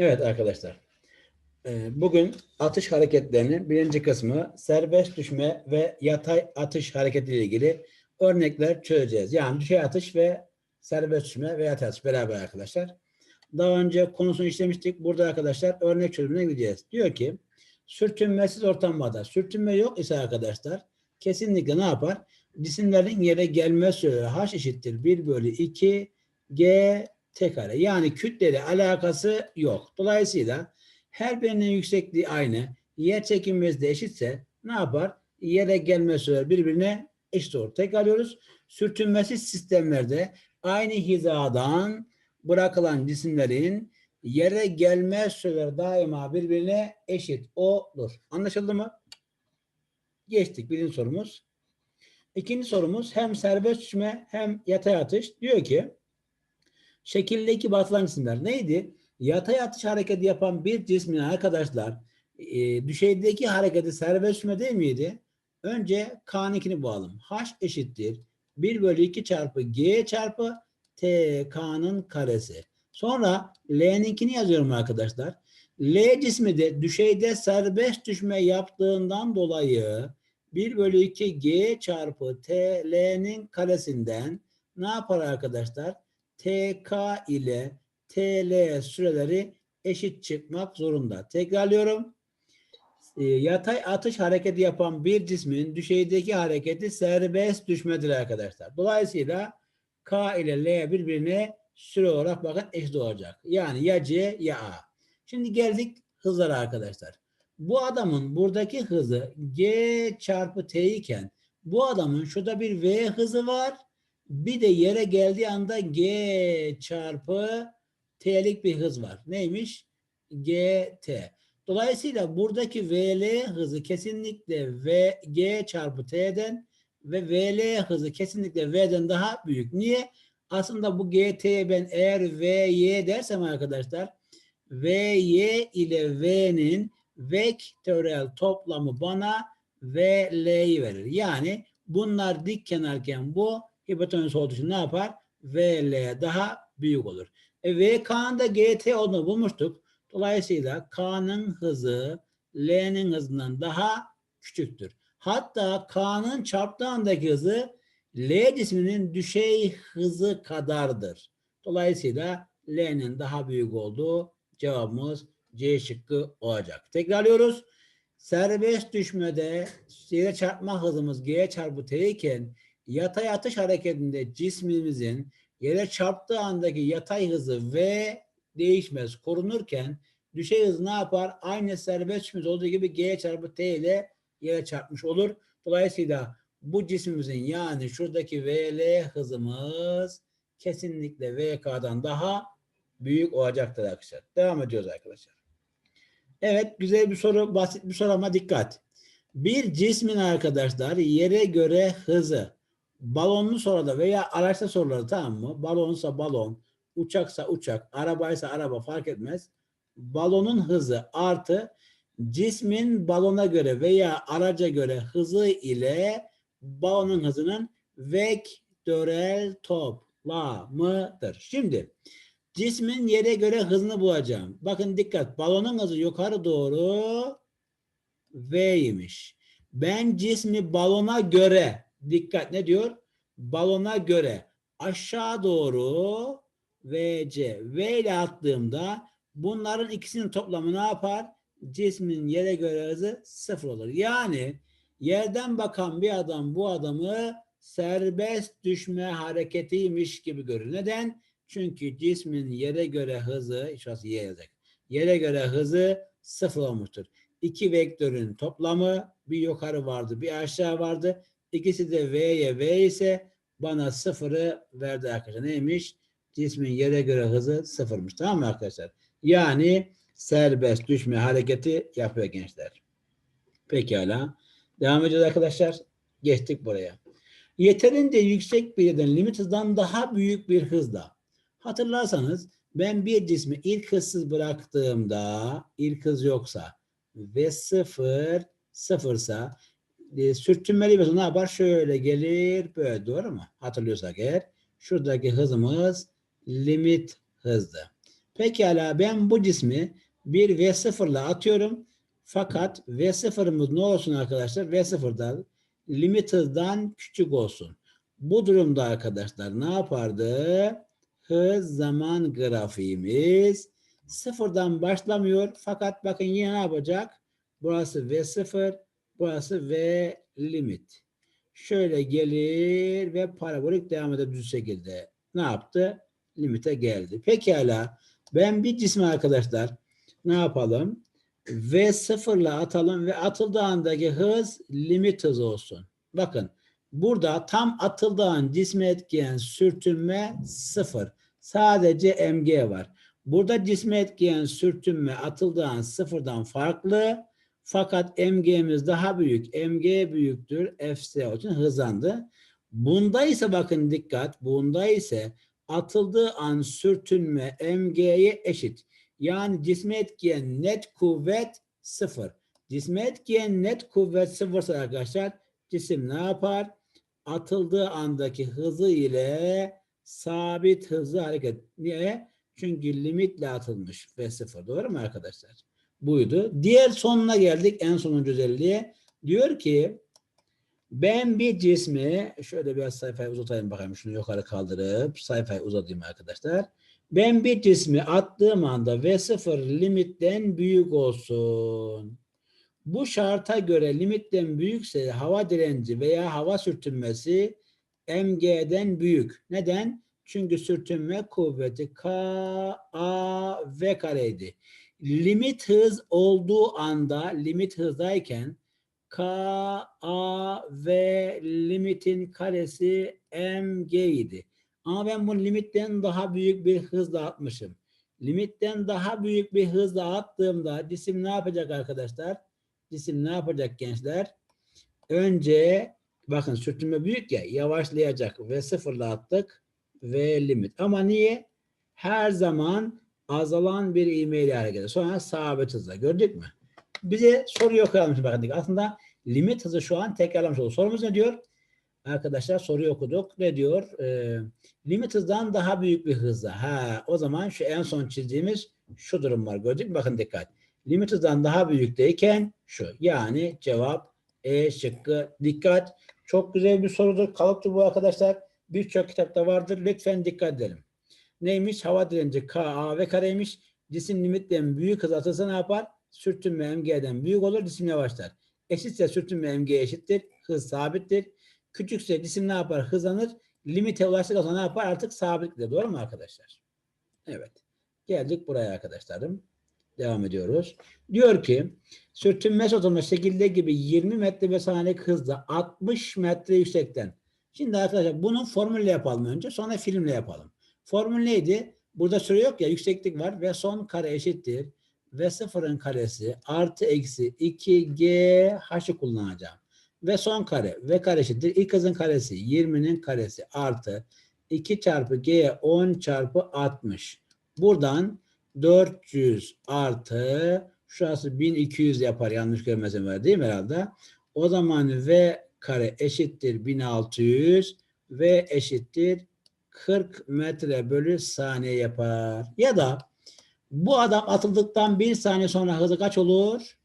Evet arkadaşlar. Ee, Bugün atış hareketlerinin birinci kısmı serbest düşme ve yatay atış hareketi ile ilgili örnekler çözeceğiz. Yani düşey atış ve serbest düşme ve yatay atış beraber arkadaşlar. Daha önce konusunu işlemiştik. Burada arkadaşlar örnek çözümüne gideceğiz. Diyor ki sürtünmesiz ortamda sürtünme yok ise arkadaşlar kesinlikle ne yapar? Cisimlerin yere gelme süreleri h eşittir 1 bölü 2 g t kare. Yani kütleli alakası yok. Dolayısıyla her birinin yüksekliği aynı. Yer çekimimiz de eşitse ne yapar? Yere gelme süreleri birbirine eşit olur. Tekrarlıyoruz. Sürtünmesiz sistemlerde aynı hizadan bırakılan cisimlerin yere gelme süreleri daima birbirine eşit olur. Anlaşıldı mı? Geçtik birinci sorumuz. İkinci sorumuz hem serbest düşme hem yatay atış. Diyor ki şekildeki batılan cisimler neydi? Yatay atış hareketi yapan bir cismin arkadaşlar e, düşeydeki hareketi serbest düşme değil miydi? Önce K'ninkini bulalım. H eşittir 1 bölü 2 çarpı G çarpı T K'nın karesi. Sonra L'ninkini yazıyorum arkadaşlar. L cismi de düşeyde serbest düşme yaptığından dolayı 1 bölü 2 G çarpı T L'nin karesinden ne yapar arkadaşlar? TK ile TL süreleri eşit çıkmak zorunda. Tekrarlıyorum. E, Yatay atış hareketi yapan bir cismin düşeydeki hareketi serbest düşmedir arkadaşlar. Dolayısıyla K ile L birbirine süre olarak bakın eşit olacak. Yani ya C ya A. Şimdi geldik hızlara arkadaşlar. Bu adamın buradaki hızı G çarpı T iken bu adamın şurada bir V hızı var. Bir de yere geldiği anda G çarpı T'lik bir hız var. Neymiş? GT. Dolayısıyla buradaki VL hızı kesinlikle V, G çarpı T'den ve VL hızı kesinlikle V'den daha büyük. Niye? Aslında bu GT'ye ben eğer VY dersem arkadaşlar VY ile V'nin vektörel toplamı bana VL'yi verir. Yani bunlar dik kenarken bu hipotenüs olduğu için ne yapar? VL daha büyük olur. E, VK'nın da GT olduğunu bulmuştuk. Dolayısıyla K'nın hızı L'nin hızından daha küçüktür. Hatta K'nın çarptığı andaki hızı L cisminin düşey hızı kadardır. Dolayısıyla L'nin daha büyük olduğu cevabımız C şıkkı olacak. Tekrarlıyoruz. Serbest düşmede yere çarpma hızımız G çarpı T iken yatay atış hareketinde cismimizin yere çarptığı andaki yatay hızı V değişmez korunurken düşey hızı ne yapar? Aynı serbest düşmemiz olduğu gibi G çarpı T ile yere çarpmış olur. Dolayısıyla bu cismimizin yani şuradaki VL hızımız kesinlikle VK'dan daha büyük olacaktır arkadaşlar. Devam ediyoruz arkadaşlar. Evet güzel bir soru, basit bir soru ama dikkat. Bir cismin arkadaşlar yere göre hızı balonlu soruda veya araçta soruları tamam mı? Balonsa balon, uçaksa uçak, arabaysa araba fark etmez. Balonun hızı artı cismin balona göre veya araca göre hızı ile balonun hızının vektörel toplamıdır. Şimdi cismin yere göre hızını bulacağım. Bakın dikkat balonun hızı yukarı doğru V'ymiş. Ben cismi balona göre dikkat ne diyor? Balona göre aşağı doğru VC. V ile attığımda bunların ikisinin toplamı ne yapar? Cismin yere göre hızı sıfır olur. Yani yerden bakan bir adam bu adamı serbest düşme hareketiymiş gibi görür. Neden? Çünkü cismin yere göre hızı, şurası y yazacak. Yere göre hızı sıfır olmuştur. İki vektörün toplamı bir yukarı vardı, bir aşağı vardı. İkisi de V'ye V ise bana sıfırı verdi arkadaşlar. Neymiş? Cismin yere göre hızı sıfırmış. Tamam mı arkadaşlar? Yani serbest düşme hareketi yapıyor gençler. Pekala. Devam ediyoruz arkadaşlar. Geçtik buraya. Yeterince yüksek bir yerden limit hızdan daha büyük bir hızla. Hatırlarsanız ben bir cismi ilk hızsız bıraktığımda ilk hız yoksa ve sıfır sıfırsa e, sürtünmeli bir ne yapar? Şöyle gelir böyle doğru mu? Hatırlıyorsak eğer şuradaki hızımız limit hızdı. Pekala ben bu cismi bir V0 ile atıyorum. Fakat V0'ımız ne olsun arkadaşlar? V0'dan limited'dan küçük olsun. Bu durumda arkadaşlar ne yapardı? Hız zaman grafiğimiz sıfırdan başlamıyor. Fakat bakın yine ne yapacak? Burası V0, burası V limit. Şöyle gelir ve parabolik devam eder düz şekilde. Ne yaptı? Limite geldi. Pekala. Ben bir cismi arkadaşlar ne yapalım? V0 ile atalım ve atıldığı andaki hız limit hızı olsun. Bakın burada tam atıldığı an cisme etkileyen sürtünme sıfır. Sadece mg var. Burada cisme etkileyen sürtünme atıldığı an sıfırdan farklı. Fakat mg'miz daha büyük. mg büyüktür. fs o için hızlandı. Bunda ise bakın dikkat. Bunda ise atıldığı an sürtünme mg'ye eşit. Yani cisme etkileyen net kuvvet sıfır. Cisme etkileyen net kuvvet sıfırsa arkadaşlar cisim ne yapar? Atıldığı andaki hızı ile sabit hızlı hareket. Niye? Çünkü limitle atılmış ve sıfır. Doğru mu arkadaşlar? Buydu. Diğer sonuna geldik. En sonuncu özelliğe. Diyor ki ben bir cismi şöyle biraz sayfayı uzatayım bakayım. Şunu yukarı kaldırıp sayfayı uzatayım arkadaşlar. Ben bir cismi attığım anda V0 limitten büyük olsun. Bu şarta göre limitten büyükse hava direnci veya hava sürtünmesi mg'den büyük. Neden? Çünkü sürtünme kuvveti K, A, V kareydi. Limit hız olduğu anda, limit hızdayken K, A, V limitin karesi mg idi. Ama ben bunu limitten daha büyük bir hızla atmışım. Limitten daha büyük bir hızla attığımda cisim ne yapacak arkadaşlar? Cisim ne yapacak gençler? Önce bakın sürtünme büyük ya yavaşlayacak ve sıfırla attık ve limit. Ama niye? Her zaman azalan bir ivmeyle hareket ediyor. Sonra sabit hızla. Gördük mü? Bize soru yok almış bakın. Aslında limit hızı şu an tekrarlamış oldu. Sorumuz ne diyor? Arkadaşlar soruyu okuduk. Ne diyor? Ee, limit hızdan daha büyük bir hızla. Ha, o zaman şu en son çizdiğimiz şu durum var. Gördük mü? Bakın dikkat. Limit hızdan daha büyükteyken şu. Yani cevap E şıkkı. Dikkat. Çok güzel bir sorudur. Kalıptır bu arkadaşlar. Birçok kitapta vardır. Lütfen dikkat edelim. Neymiş? Hava direnci K, A ve kareymiş. Cisim limitten büyük hız atılsa ne yapar? Sürtünme mg'den büyük olur. Cisim yavaşlar. Eşitse sürtünme mg eşittir. Hız sabittir. Küçükse cisim ne yapar? Hızlanır. Limite ulaştıktan sonra ne yapar? Artık sabittir. Doğru mu arkadaşlar? Evet. Geldik buraya arkadaşlarım. Devam ediyoruz. Diyor ki sürtünme tutulmuş şekilde gibi 20 metre ve saniyelik hızla 60 metre yüksekten. Şimdi arkadaşlar bunun formülle yapalım önce. Sonra filmle yapalım. Formül neydi? Burada süre yok ya yükseklik var ve son kare eşittir. Ve sıfırın karesi artı eksi 2g h'ı kullanacağım. Ve son kare v kare eşittir. İlk hızın karesi 20'nin karesi artı 2 çarpı g 10 çarpı 60. Buradan 400 artı şurası 1200 yapar yanlış görmesem var değil mi herhalde? O zaman v kare eşittir 1600 v eşittir 40 metre bölü saniye yapar. Ya da bu adam atıldıktan bir saniye sonra hızı kaç olur?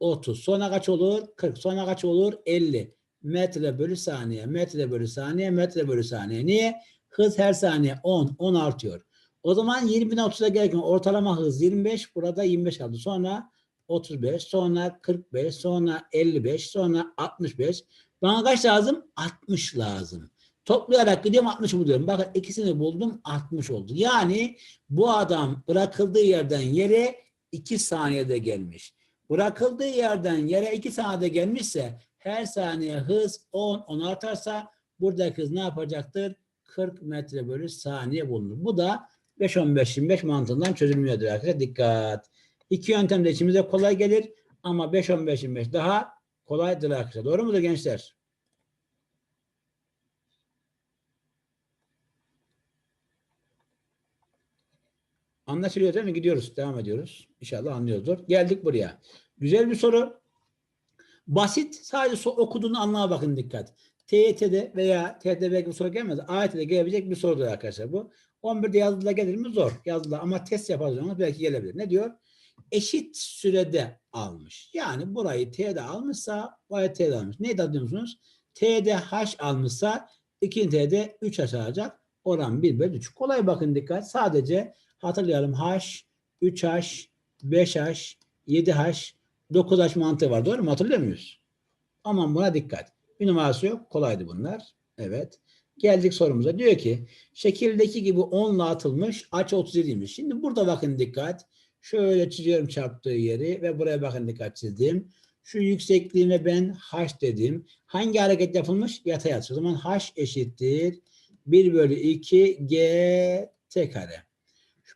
30. Sonra kaç olur? 40. Sonra kaç olur? 50. Metre bölü saniye, metre bölü saniye, metre bölü saniye. Niye? Hız her saniye 10, 10 artıyor. O zaman 20'den 30'a gelirken ortalama hız 25, burada 25 aldı. Sonra 35, sonra 45, sonra 55, sonra 65. Bana kaç lazım? 60 lazım. Toplayarak gidiyorum 60 buluyorum. Bakın ikisini buldum 60 oldu. Yani bu adam bırakıldığı yerden yere 2 saniyede gelmiş. Bırakıldığı yerden yere 2 saniyede gelmişse her saniye hız 10, 10 artarsa buradaki hız ne yapacaktır? 40 metre bölü saniye bulunur. Bu da 5-15-25 mantığından çözülmüyordur arkadaşlar. Dikkat. İki yöntem de içimize kolay gelir ama 5-15-25 daha kolaydır arkadaşlar. Doğru mudur gençler? Anlaşılıyor değil mi? Gidiyoruz. Devam ediyoruz. İnşallah anlıyordur. Geldik buraya. Güzel bir soru. Basit. Sadece okuduğunu anlama bakın dikkat. TYT'de veya TYT'de belki bir soru gelmez. AYT'de gelebilecek bir sorudur arkadaşlar bu. 11'de yazılıda gelir mi? Zor. Yazılıda ama test yaparsanız belki gelebilir. Ne diyor? Eşit sürede almış. Yani burayı T'de almışsa burayı T'de almış. Neydi anlıyorsunuz? T'de H almışsa 2 T'de 3 H alacak. Oran 1 bölü 3. Kolay bakın dikkat. Sadece hatırlayalım H, 3H, 5H, 7H, 9H mantığı var. Doğru mu? Hatırlıyor muyuz? Aman buna dikkat. Bir numarası yok. Kolaydı bunlar. Evet. Geldik sorumuza. Diyor ki şekildeki gibi 10 ile atılmış aç 37'ymiş. Şimdi burada bakın dikkat. Şöyle çiziyorum çarptığı yeri ve buraya bakın dikkat çizdim. Şu yüksekliğime ben h dedim. Hangi hareket yapılmış? Yatay atış. O zaman h eşittir 1 bölü 2 g t kare.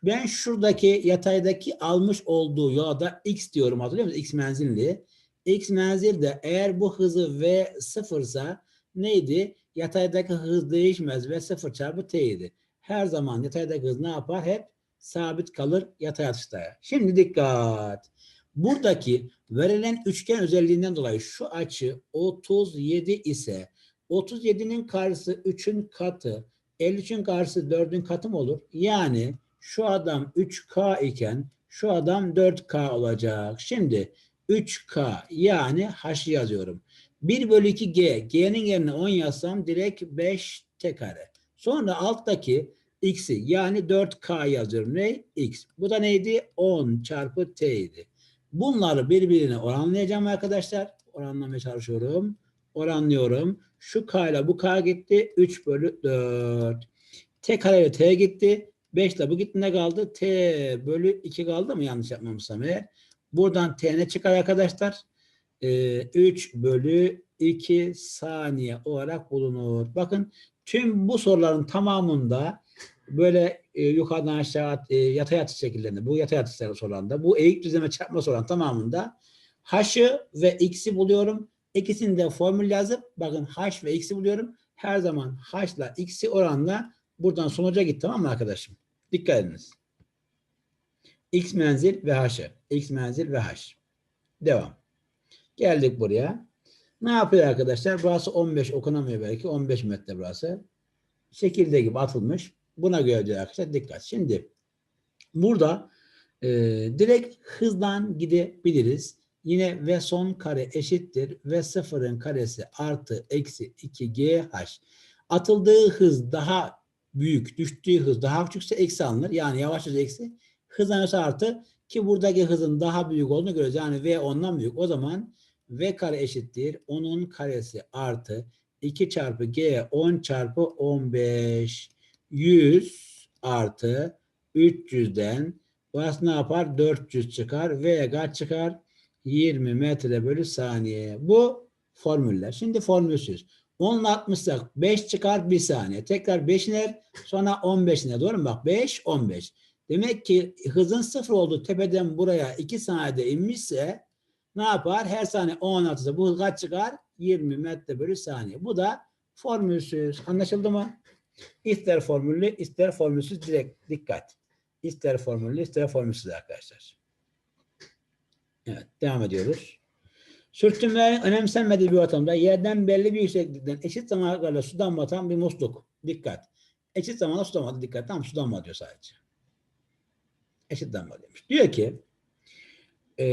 Ben şuradaki yataydaki almış olduğu yolda x diyorum hatırlıyor musunuz? x menzilli. x menzil de eğer bu hızı v sıfırsa neydi? Yataydaki hız değişmez ve sıfır çarpı t idi. Her zaman yataydaki hız ne yapar? Hep sabit kalır yatay atışta. Şimdi dikkat. Buradaki verilen üçgen özelliğinden dolayı şu açı 37 ise 37'nin karşısı 3'ün katı 53'ün karşısı 4'ün katı mı olur? Yani şu adam 3K iken şu adam 4K olacak. Şimdi 3K yani H'ı yazıyorum. 1 bölü 2 G. G'nin yerine 10 yazsam direkt 5 T kare. Sonra alttaki X'i yani 4K yazıyorum. Ne? X. Bu da neydi? 10 çarpı T idi. Bunları birbirine oranlayacağım arkadaşlar. Oranlamaya çalışıyorum. Oranlıyorum. Şu K ile bu K gitti. 3 bölü 4. T kare ile T gitti. 5 ile bu gitti ne kaldı? T bölü 2 kaldı mı yanlış yapmamışsam eğer. Buradan T ne çıkar arkadaşlar? Ee, 3 bölü 2 saniye olarak bulunur. Bakın tüm bu soruların tamamında böyle e, yukarıdan aşağı e, yatay atış şekillerinde bu yatay atış sorularında bu eğik düzleme çarpma soruların tamamında h'ı ve x'i buluyorum. İkisini de formül yazıp bakın h ve x'i buluyorum. Her zaman h x'i oranla buradan sonuca git tamam mı arkadaşım? Dikkat ediniz. X menzil ve h'ı. X menzil ve h. Devam. Geldik buraya. Ne yapıyor arkadaşlar? Burası 15 okunamıyor belki. 15 metre burası. Şekilde gibi atılmış. Buna göre diyor arkadaşlar dikkat. Şimdi burada e, direkt hızdan gidebiliriz. Yine v son kare eşittir ve sıfırın karesi artı eksi 2gh. Atıldığı hız daha büyük, düştüğü hız daha küçükse eksi alınır. Yani yavaşça eksi. Hızlanırsa artı ki buradaki hızın daha büyük olduğunu görüyoruz. Yani v ondan büyük. O zaman v kare eşittir 10'un karesi artı 2 çarpı g 10 çarpı 15 100 artı 300'den burası ne yapar? 400 çıkar. V kaç çıkar? 20 metre bölü saniye. Bu formüller. Şimdi formülsüz. 10 ile 60'sak 5 çıkar 1 saniye. Tekrar 5 iner sonra 15 iner. Doğru mu? Bak 5 15. Demek ki hızın sıfır olduğu tepeden buraya 2 saniyede inmişse ne yapar? Her saniye 16 ise bu hız kaç çıkar? 20 metre bölü saniye. Bu da formülsüz. Anlaşıldı mı? İster formüllü, ister formülsüz direkt dikkat. İster formüllü, ister formülsüz arkadaşlar. Evet, devam ediyoruz. Sürtünme önemsenmediği bir ortamda yerden belli bir yükseklikten eşit zamanlarla sudan batan bir musluk. Dikkat. Eşit zamanda su damladı. Dikkat. Tam su damla diyor sadece. Eşit damla demiş. Diyor ki e,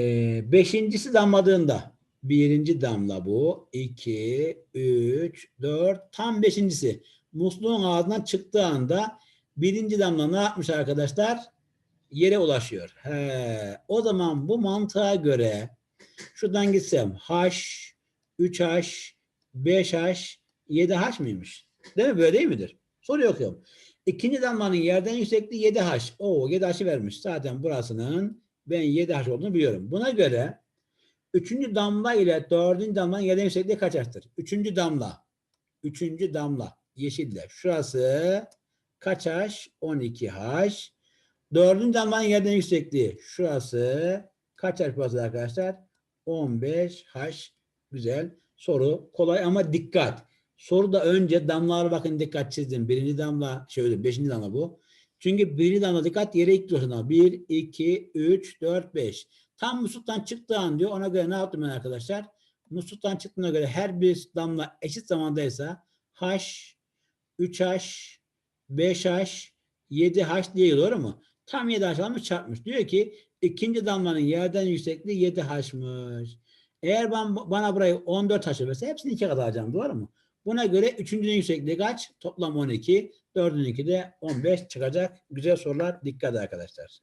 beşincisi damladığında birinci damla bu. iki, üç, dört. Tam beşincisi musluğun ağzından çıktığı anda birinci damla ne yapmış arkadaşlar? Yere ulaşıyor. He, o zaman bu mantığa göre şuradan gitsem H, 3H, 5H, 7H mıymış? Değil mi? Böyle değil midir? Soru okuyorum. İkinci damlanın yerden yüksekliği 7H. Oo 7H'ı vermiş. Zaten burasının ben 7H olduğunu biliyorum. Buna göre üçüncü damla ile dördüncü damlanın yerden yüksekliği kaç H'tır? Üçüncü damla. Üçüncü damla. Yeşille. Şurası kaç H? 12H. Dördüncü damlanın yerden yüksekliği. Şurası kaç H burası arkadaşlar? 15H. Güzel. Soru kolay ama dikkat. Soruda önce damlalara bakın dikkat çizdim. Birinci damla şöyle beşinci damla bu. Çünkü birinci damla dikkat yere ilk duruşuna. 1, 2, 3, 4, 5. Tam musluktan çıktığı an diyor. Ona göre ne yaptım ben arkadaşlar? Musluktan çıktığına göre her bir damla eşit zamandaysa H, 3H, 5H, 7H diye doğru mu? Tam 7H almış çarpmış. Diyor ki ikinci damlanın yerden yüksekliği 7H'mış. Eğer ben, bana burayı 14H verse hepsini 2 kadar alacağım. Doğru mu? Buna göre üçüncünün yüksekliği kaç? Toplam 12. Dördüncününki de 15 çıkacak. Güzel sorular. Dikkat arkadaşlar.